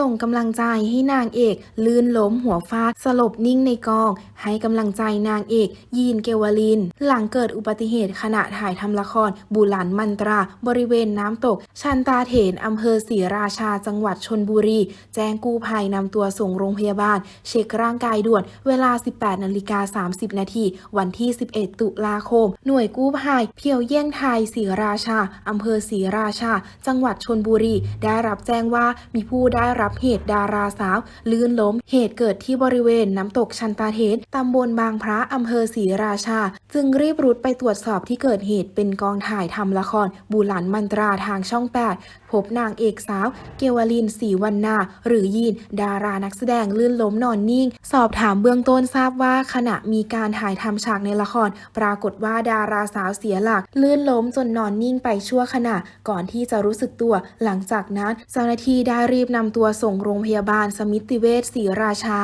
ส่งกำลังใจให้นางเอก ลื่นล้มหัวฟาดสลบนิ่งในกอง ให้กำลังใจนางเอก ยีนเกวลิน หลังเกิดอุบัติเหตุขณะถ่ายทำละคร บุหลันมันตรา บริเวณน้ำตก ชันตาเถนอำเภอศรีราชาจังหวัดชนบุรี แจ้งกู้ภัยนำตัวส่งโรงพยาบาล เช็คร่างกายด่วนเวลา 18นาฬิกา30 นาทีวันที่ 11 ตุลาคม หน่วยกู้ภัยเพียวเยี่ยงไทยศรีราชาอำเภอศรีราชา จังหวัดชนบุรี ได้รับแจ้งว่ามีผู้ได้รับเหตุดาราสาว ลื่นล้ม เหตุเกิดที่บริเวณน้ำตกชันตาเทนตำบลบางพระอำเภอศรีราชา จึงรีบรุดไปตรวจสอบที่เกิดเหตุเป็นกองถ่ายทำละคร บูหลันมันตราทางช่อง 8 พบนางเอกสาว เกวลินศรีวันนา หรือยีน ดารานักแสดงลื่นล้มนอนนิ่ง สอบถามเบื้องต้นทราบว่าขณะมีการถ่ายทำฉากในละคร ปรากฏว่าดาราสาวเสียหลัก ลื่นล้มจนนอนนิ่งไปชั่วขณะ ก่อนที่จะรู้สึกตัว หลังจากนั้นเจ้าหน้าที่ได้รีบนำตัวส่งโรงพยาบาลสมิติเวชศรีราชา